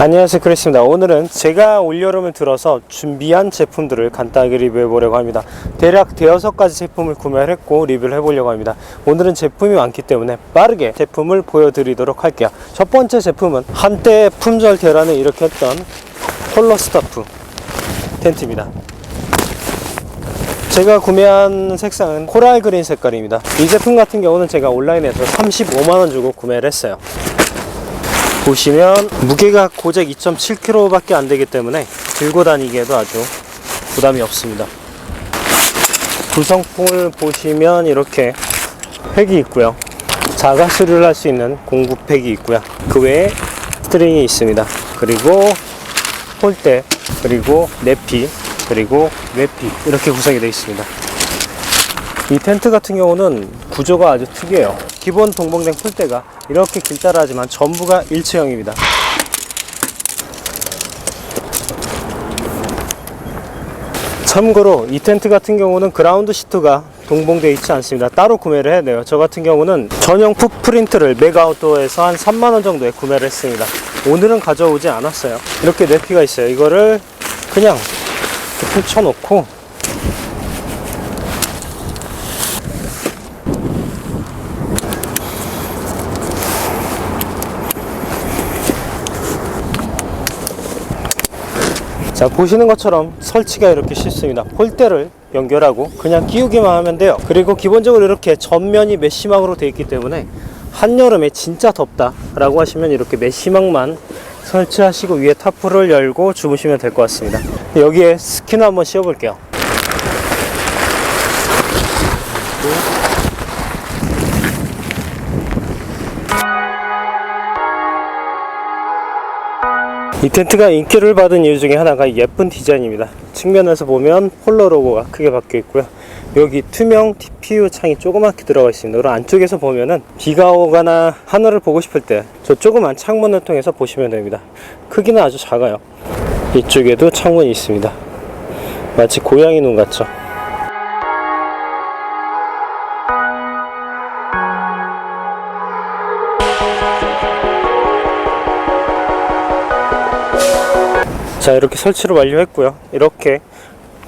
안녕하세요 크리스입니다. 오늘은 제가 올여름을 들어서 준비한 제품들을 간단하게 리뷰해 보려고 합니다. 대략 대여섯 가지 제품을 구매를 했고 리뷰를 해보려고 합니다. 오늘은 제품이 많기 때문에 빠르게 제품을 보여드리도록 할게요. 첫 번째 제품은 한때 품절 대란을 일으켰던 폴로 스타프 텐트입니다. 제가 구매한 색상은 코랄 그린 색깔입니다. 이 제품 같은 경우는 제가 온라인에서 35만원 주고 구매를 했어요 보시면 무게가 고작 2.7kg 밖에 안 되기 때문에 들고 다니기에도 아주 부담이 없습니다. 구성품을 보시면 이렇게 팩이 있고요. 자가 수리를 할 수 있는 공구팩이 있고요. 그 외에 스트링이 있습니다. 그리고 폴대, 그리고 내피, 그리고 외피 이렇게 구성이 되어 있습니다. 이 텐트 같은 경우는 구조가 아주 특이해요. 기본 동봉된 폴대가 이렇게 길다라지만 전부가 일체형입니다. 참고로 이 텐트 같은 경우는 그라운드 시트가 동봉되어 있지 않습니다. 따로 구매를 해야 돼요. 저 같은 경우는 전용 풋 프린트를 메가아웃도어에서 한 3만원 정도에 구매를 했습니다. 오늘은 가져오지 않았어요. 이렇게 내피가 있어요. 이거를 그냥 펼쳐놓고 자 보시는 것처럼 설치가 이렇게 쉽습니다. 폴대를 연결하고 그냥 끼우기만 하면 돼요. 그리고 기본적으로 이렇게 전면이 메시망으로 되어 있기 때문에 한여름에 진짜 덥다 라고 하시면 이렇게 메시망만 설치하시고 위에 타프를 열고 주무시면 될 것 같습니다. 여기에 스키너 한번 씌워 볼게요 이 텐트가 인기를 받은 이유 중에 하나가 예쁜 디자인입니다. 측면에서 보면 폴로 로고가 크게 박혀 있고요. 여기 투명 TPU 창이 조그맣게 들어가 있습니다. 그리고 안쪽에서 보면은 비가 오거나 하늘을 보고 싶을 때 저 조그만 창문을 통해서 보시면 됩니다. 크기는 아주 작아요. 이쪽에도 창문이 있습니다. 마치 고양이 눈 같죠? 자 이렇게 설치를 완료했고요. 이렇게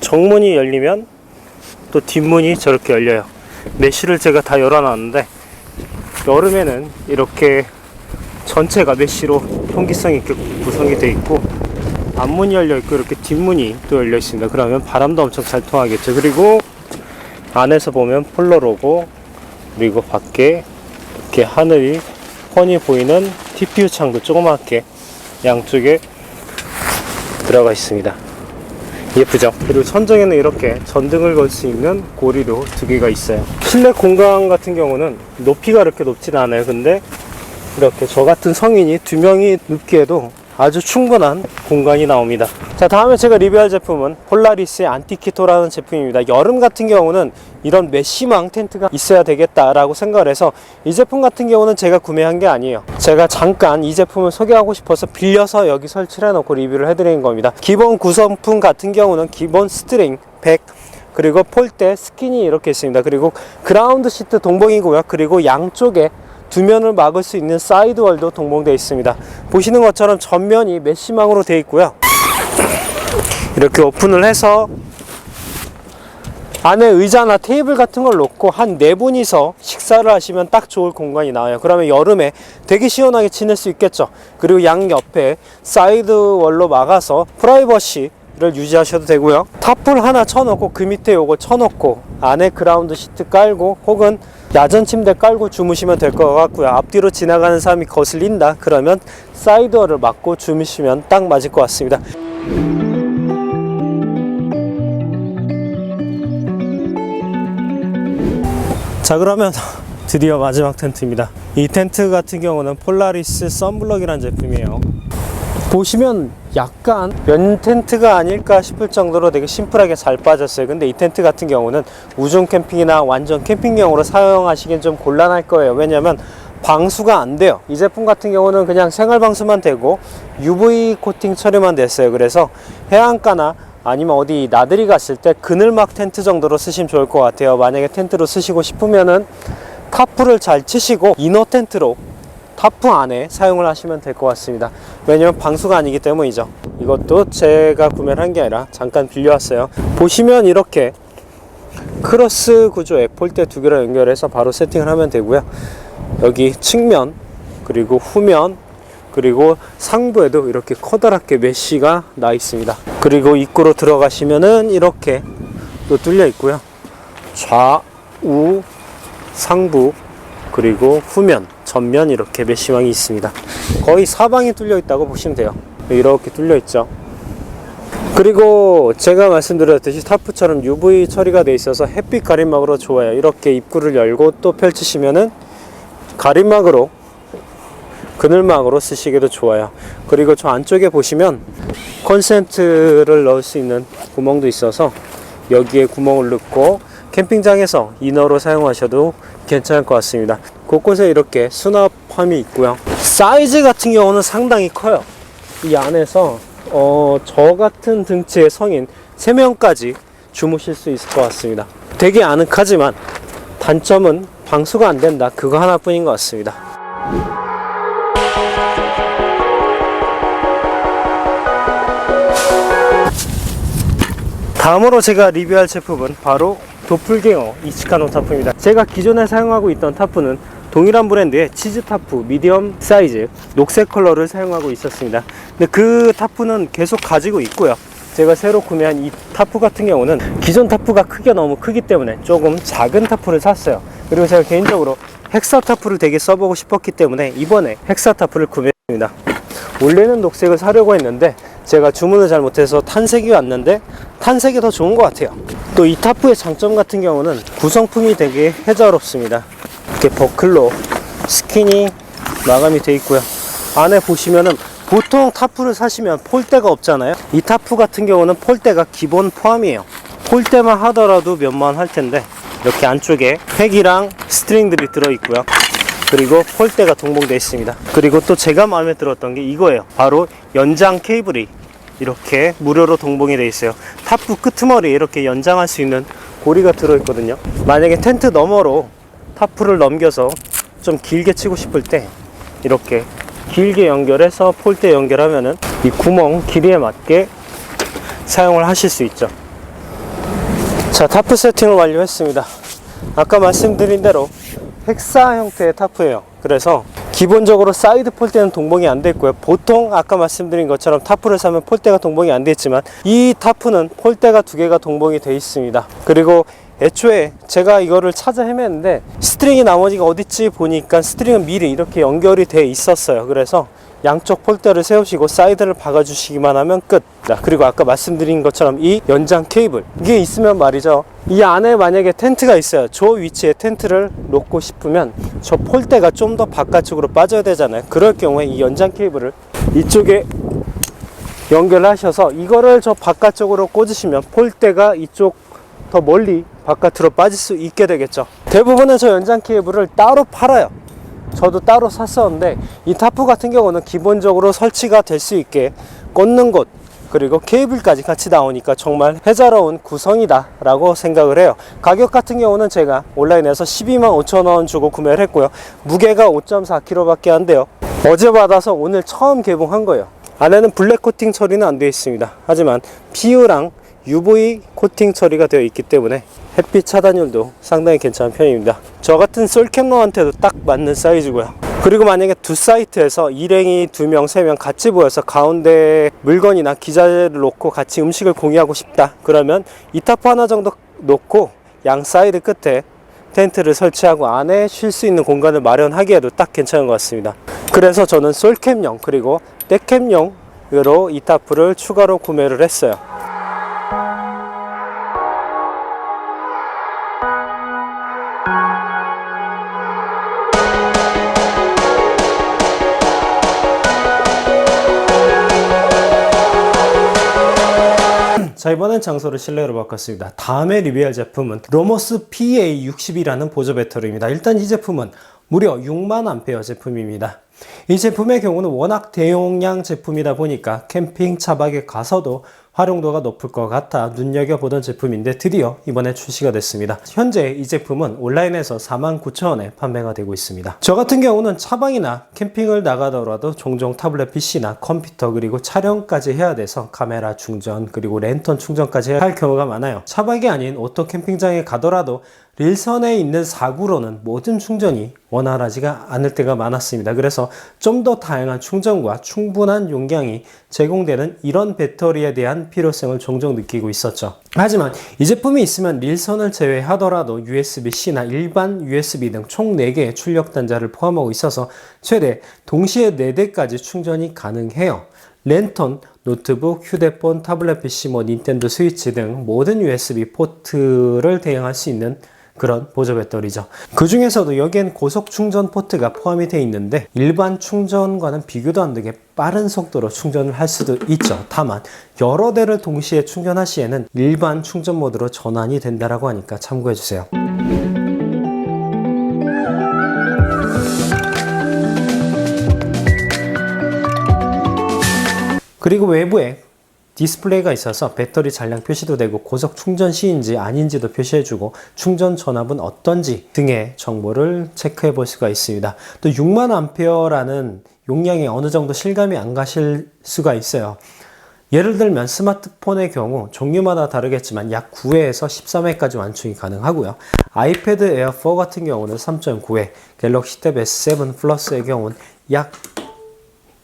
정문이 열리면 또 뒷문이 저렇게 열려요. 메쉬를 제가 다 열어놨는데 여름에는 이렇게 전체가 메쉬로 통기성 있게 구성이 되어 있고 앞문이 열려 있고 이렇게 뒷문이 또 열려 있습니다. 그러면 바람도 엄청 잘 통하겠죠. 그리고 안에서 보면 폴로 로고 그리고 밖에 이렇게 하늘이 훤히 보이는 TPU 창도 조그맣게 양쪽에 들어가 있습니다. 예쁘죠? 그리고 천정에는 이렇게 전등을 걸 수 있는 고리도 두 개가 있어요. 실내 공간 같은 경우는 높이가 이렇게 높진 않아요. 근데 이렇게 저 같은 성인이 두 명이 눕기에도 아주 충분한 공간이 나옵니다. 자, 다음에 제가 리뷰할 제품은 폴라리스의 안티키토라는 제품입니다. 여름 같은 경우는 이런 메쉬망 텐트가 있어야 되겠다라고 생각을 해서 이 제품 같은 경우는 제가 구매한 게 아니에요. 제가 잠깐 이 제품을 소개하고 싶어서 빌려서 여기 설치를 해놓고 리뷰를 해드린 겁니다. 기본 구성품 같은 경우는 기본 스트링, 백, 그리고 폴대, 스킨이 이렇게 있습니다. 그리고 그라운드 시트 동봉이고요. 그리고 양쪽에 두 면을 막을 수 있는 사이드월도 동봉되어 있습니다. 보시는 것처럼 전면이 메쉬망으로 되어 있고요. 이렇게 오픈을 해서 안에 의자나 테이블 같은 걸 놓고 한 네 분이서 식사를 하시면 딱 좋을 공간이 나와요. 그러면 여름에 되게 시원하게 지낼 수 있겠죠. 그리고 양 옆에 사이드 월로 막아서 프라이버시 를 유지하셔도 되고요. 탑불 하나 쳐놓고 그 밑에 요거 쳐놓고 안에 그라운드 시트 깔고 혹은 야전 침대 깔고 주무시면 될 것 같고요. 앞뒤로 지나가는 사람이 거슬린다 그러면 사이드워를 막고 주무시면 딱 맞을 것 같습니다. 자 그러면 드디어 마지막 텐트입니다. 이 텐트 같은 경우는 폴라리스 썬블럭이라는 제품이에요. 보시면 약간 면 텐트가 아닐까 싶을 정도로 되게 심플하게 잘 빠졌어요. 근데 이 텐트 같은 경우는 우중 캠핑이나 완전 캠핑용으로 사용하시긴 좀 곤란할 거예요. 왜냐면 방수가 안 돼요. 이 제품 같은 경우는 그냥 생활 방수만 되고 UV 코팅 처리만 됐어요. 그래서 해안가나 아니면 어디 나들이 갔을 때 그늘막 텐트 정도로 쓰시면 좋을 것 같아요 만약에 텐트로 쓰시고 싶으면은 타프를 잘 치시고 이너 텐트로 타프 안에 사용을 하시면 될 것 같습니다. 왜냐면 방수가 아니기 때문이죠. 이것도 제가 구매를 한 게 아니라 잠깐 빌려왔어요. 보시면 이렇게 크로스 구조에 폴대 두 개를 연결해서 바로 세팅을 하면 되고요. 여기 측면 그리고 후면 그리고 상부에도 이렇게 커다랗게 메쉬가 나 있습니다. 그리고 입구로 들어가시면은 이렇게 또 뚫려 있고요. 좌우 상부 그리고 후면 전면 이렇게 메쉬망이 있습니다. 거의 사방이 뚫려 있다고 보시면 돼요. 이렇게 뚫려 있죠. 그리고 제가 말씀드렸듯이 타프처럼 UV 처리가 돼 있어서 햇빛 가림막으로 좋아요. 이렇게 입구를 열고 또 펼치시면은 가림막으로 그늘막으로 쓰시기도 좋아요. 그리고 저 안쪽에 보시면 콘센트를 넣을 수 있는 구멍도 있어서 여기에 구멍을 넣고 캠핑장에서 이너로 사용하셔도 괜찮을 것 같습니다. 곳곳에 이렇게 수납함이 있고요. 사이즈 같은 경우는 상당히 커요. 이 안에서 어, 저 같은 등치의 성인 3명까지 주무실 수 있을 것 같습니다. 되게 아늑하지만 단점은 방수가 안 된다. 그거 하나뿐인 것 같습니다. 다음으로 제가 리뷰할 제품은 바로 도플갱어 이치카노 타프입니다. 제가 기존에 사용하고 있던 타프는 동일한 브랜드의 치즈 타프 미디엄 사이즈 녹색 컬러를 사용하고 있었습니다. 근데 그 타프는 계속 가지고 있고요. 제가 새로 구매한 이 타프 같은 경우는 기존 타프가 크기가 너무 크기 때문에 조금 작은 타프를 샀어요. 그리고 제가 개인적으로 헥사 타프를 되게 써보고 싶었기 때문에 이번에 헥사 타프를 구매했습니다. 원래는 녹색을 사려고 했는데 제가 주문을 잘 못해서 탄색이 왔는데 탄색이 더 좋은 것 같아요. 또 이 타프의 장점 같은 경우는 구성품이 되게 해자롭습니다. 이렇게 버클로 스킨이 마감이 되어 있고요. 안에 보시면은 보통 타프를 사시면 폴대가 없잖아요. 이 타프 같은 경우는 폴대가 기본 포함이에요. 폴대만 하더라도 몇만 할 텐데 이렇게 안쪽에 팩이랑 스트링들이 들어 있고요. 그리고 폴대가 동봉되어 있습니다. 그리고 또 제가 마음에 들었던 게 이거예요. 바로 연장 케이블이 이렇게 무료로 동봉이 되어 있어요. 타프 끄트머리에 이렇게 연장할 수 있는 고리가 들어 있거든요. 만약에 텐트 너머로 타프를 넘겨서 좀 길게 치고 싶을 때 이렇게 길게 연결해서 폴대 연결하면은 이 구멍 길이에 맞게 사용을 하실 수 있죠. 자, 타프 세팅을 완료했습니다. 아까 말씀드린 대로 헥사 형태의 타프예요. 그래서 기본적으로 사이드 폴대는 동봉이 안 돼 있고요. 보통 아까 말씀드린 것처럼 타프를 사면 폴대가 동봉이 안 돼 있지만 이 타프는 폴대가 두 개가 동봉이 돼 있습니다. 그리고 애초에 제가 이거를 찾아 헤맸는데 스트링이 나머지가 어딨지 보니까 스트링은 미리 이렇게 연결이 돼 있었어요. 그래서 양쪽 폴대를 세우시고 사이드를 박아주시기만 하면 끝. 자, 그리고 아까 말씀드린 것처럼 이 연장 케이블 이게 있으면 말이죠. 이 안에 만약에 텐트가 있어요. 저 위치에 텐트를 놓고 싶으면 저 폴대가 좀 더 바깥쪽으로 빠져야 되잖아요. 그럴 경우에 이 연장 케이블을 이쪽에 연결하셔서 이거를 저 바깥쪽으로 꽂으시면 폴대가 이쪽 더 멀리 바깥으로 빠질 수 있게 되겠죠. 대부분은 저 연장 케이블을 따로 팔아요. 저도 따로 샀었는데 이 타프 같은 경우는 기본적으로 설치가 될 수 있게 꽂는 곳 그리고 케이블까지 같이 나오니까 정말 해자로운 구성이다 라고 생각을 해요. 가격 같은 경우는 제가 온라인에서 12만 5천원 주고 구매를 했고요. 무게가 5.4kg 밖에 안 돼요. 어제 받아서 오늘 처음 개봉한 거예요. 안에는 블랙 코팅 처리는 안 되어 있습니다. 하지만 PU랑 UV 코팅 처리가 되어 있기 때문에 햇빛 차단율도 상당히 괜찮은 편입니다. 저 같은 솔캠러한테도 딱 맞는 사이즈고요. 그리고 만약에 두 사이트에서 일행이 두 명, 세 명 같이 모여서 가운데 물건이나 기자재를 놓고 같이 음식을 공유하고 싶다. 그러면 이타프 하나 정도 놓고 양 사이드 끝에 텐트를 설치하고 안에 쉴 수 있는 공간을 마련하기에도 딱 괜찮은 것 같습니다. 그래서 저는 솔캠용 그리고 백캠용으로 이타프를 추가로 구매를 했어요. 자 이번엔 장소를 실내로 바꿨습니다. 다음에 리뷰할 제품은 로머스 PA60이라는 보조 배터리입니다. 일단 이 제품은 무려 6만 암페어 제품입니다. 이 제품의 경우는 워낙 대용량 제품이다 보니까 캠핑 차박에 가서도 활용도가 높을 것 같아 눈여겨보던 제품인데 드디어 이번에 출시가 됐습니다. 현재 이 제품은 온라인에서 49,000원에 판매가 되고 있습니다. 저 같은 경우는 차방이나 캠핑을 나가더라도 종종 타블렛 PC나 컴퓨터 그리고 촬영까지 해야 돼서 카메라 충전 그리고 랜턴 충전까지 할 경우가 많아요. 차박이 아닌 오토 캠핑장에 가더라도 릴선에 있는 사구로는 모든 충전이 원활하지가 않을 때가 많았습니다. 그래서 좀 더 다양한 충전과 충분한 용량이 제공되는 이런 배터리에 대한 필요성을 종종 느끼고 있었죠. 하지만 이 제품이 있으면 릴선을 제외하더라도 USB-C나 일반 USB 등 총 4개의 출력 단자를 포함하고 있어서 최대 동시에 4대까지 충전이 가능해요. 랜턴, 노트북, 휴대폰, 타블렛 PC, 뭐 닌텐도 스위치 등 모든 USB 포트를 대응할 수 있는 그런 보조 배터리죠. 그 중에서도 여기엔 고속 충전 포트가 포함이 되어 있는데 일반 충전과는 비교도 안 되게 빠른 속도로 충전을 할 수도 있죠. 다만 여러 대를 동시에 충전할 시에는 일반 충전 모드로 전환이 된다라고 하니까 참고해 주세요. 그리고 외부에 디스플레이가 있어서 배터리 잔량 표시도 되고 고속 충전 시인지 아닌지도 표시해주고 충전 전압은 어떤지 등의 정보를 체크해 볼 수가 있습니다. 또 6만 암페어라는 용량이 어느 정도 실감이 안 가실 수가 있어요. 예를 들면 스마트폰의 경우 종류마다 다르겠지만 약 9회에서 13회까지 완충이 가능하고요. 아이패드 에어 4 같은 경우는 3.9회, 갤럭시 탭 S7 플러스의 경우는 약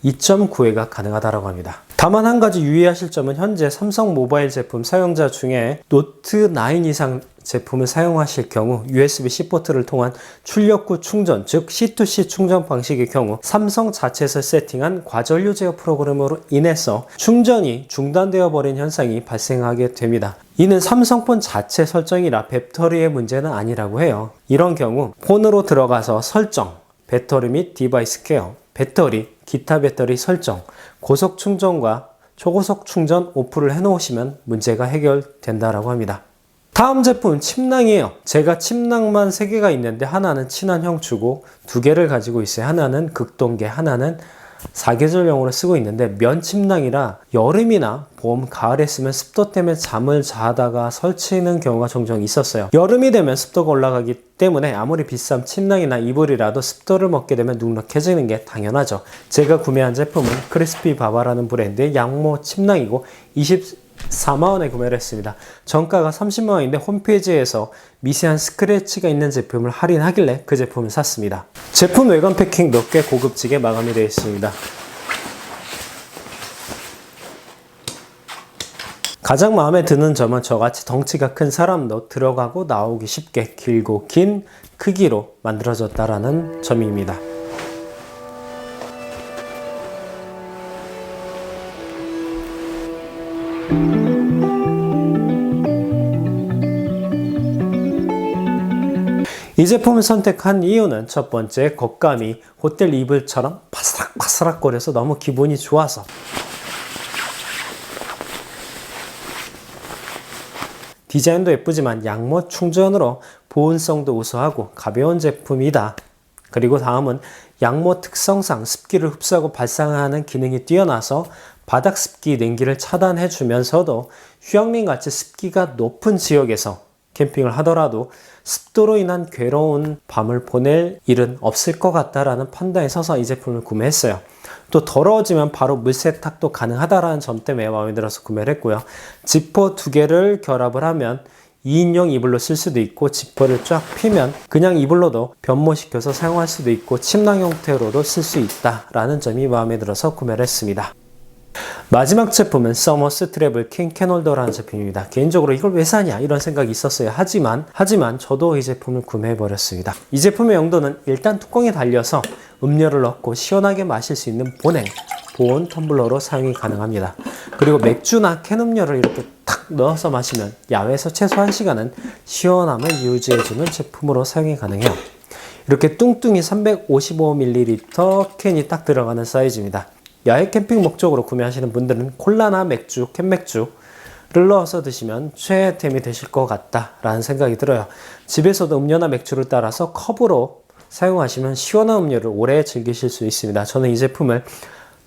2.9회가 가능하다고 합니다. 다만 한 가지 유의하실 점은 현재 삼성 모바일 제품 사용자 중에 노트 9 이상 제품을 사용하실 경우 USB-C 포트를 통한 출력 구 충전, 즉 C2C 충전 방식의 경우 삼성 자체에서 세팅한 과전류 제어 프로그램으로 인해서 충전이 중단되어 버린 현상이 발생하게 됩니다. 이는 삼성폰 자체 설정이라 배터리의 문제는 아니라고 해요. 이런 경우 폰으로 들어가서 설정, 배터리 및 디바이스 케어, 배터리, 기타 배터리 설정, 고속 충전과 초고속 충전 오프를 해 놓으시면 문제가 해결된다라고 합니다. 다음 제품은 침낭이에요. 제가 침낭만 3개가 있는데 하나는 친환형 주고 두 개를 가지고 있어요. 하나는 극동계, 하나는 사계절용으로 쓰고 있는데 면 침낭이라 여름이나 봄, 가을에 쓰면 습도 때문에 잠을 자다가 설치는 경우가 종종 있었어요. 여름이 되면 습도가 올라가기 때문에 아무리 비싼 침낭이나 이불이라도 습도를 먹게 되면 눅눅해지는 게 당연하죠. 제가 구매한 제품은 크리스피 바바라는 브랜드의 양모 침낭이고 20 4만원에 구매를 했습니다. 정가가 30만원인데 홈페이지에서 미세한 스크래치가 있는 제품을 할인하길래 그 제품을 샀습니다. 제품 외관 패킹도 꽤 고급지게 마감이 되어 있습니다. 가장 마음에 드는 점은 저같이 덩치가 큰 사람도 들어가고 나오기 쉽게 길고 긴 크기로 만들어졌다라는 점입니다. 이 제품을 선택한 이유는 첫 번째 겉감이 호텔 이불처럼 바스락바스락 거려서 너무 기분이 좋아서 디자인도 예쁘지만 양모 충전으로 보온성도 우수하고 가벼운 제품이다. 그리고 다음은 양모 특성상 습기를 흡수하고 발산하는 기능이 뛰어나서 바닥 습기 냉기를 차단해 주면서도 휴양림 같이 습기가 높은 지역에서 캠핑을 하더라도 습도로 인한 괴로운 밤을 보낼 일은 없을 것 같다라는 판단에 서서 이 제품을 구매했어요. 또 더러워지면 바로 물 세탁도 가능하다라는 점 때문에 마음에 들어서 구매를 했고요. 지퍼 두 개를 결합을 하면 2인용 이불로 쓸 수도 있고 지퍼를 쫙 피면 그냥 이불로도 변모시켜서 사용할 수도 있고 침낭 형태로도 쓸 수 있다라는 점이 마음에 들어서 구매를 했습니다. 마지막 제품은 서머스 트래블 킹 캔홀더라는 제품입니다. 개인적으로 이걸 왜 사냐 이런 생각이 있었어요. 하지만 하지만 저도 이 제품을 구매해 버렸습니다. 이 제품의 용도는 일단 뚜껑에 달려서 음료를 넣고 시원하게 마실 수 있는 보냉 보온 텀블러로 사용이 가능합니다. 그리고 맥주나 캔 음료를 이렇게 탁 넣어서 마시면 야외에서 최소 1시간은 시원함을 유지해주는 제품으로 사용이 가능해요. 이렇게 뚱뚱이 355ml 캔이 딱 들어가는 사이즈입니다. 야외 캠핑 목적으로 구매하시는 분들은 콜라나 맥주, 캔맥주를 넣어서 드시면 최애템이 되실 것 같다라는 생각이 들어요. 집에서도 음료나 맥주를 따라서 컵으로 사용하시면 시원한 음료를 오래 즐기실 수 있습니다. 저는 이 제품을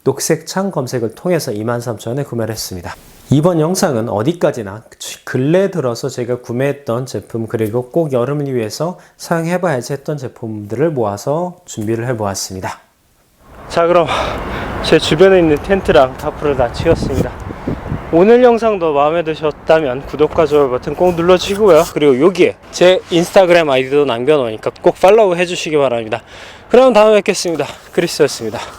녹색 창 검색을 통해서 23,000원에 구매를 했습니다. 이번 영상은 어디까지나 근래 들어서 제가 구매했던 제품 그리고 꼭 여름을 위해서 사용해봐야지 했던 제품들을 모아서 준비를 해보았습니다. 자 그럼 제 주변에 있는 텐트랑 타프를 다 치웠습니다. 오늘 영상도 마음에 드셨다면 구독과 좋아요 버튼 꼭 눌러주시고요. 그리고 여기에 제 인스타그램 아이디도 남겨놓으니까 꼭 팔로우 해주시기 바랍니다. 그럼 다음에 뵙겠습니다. 크리스였습니다.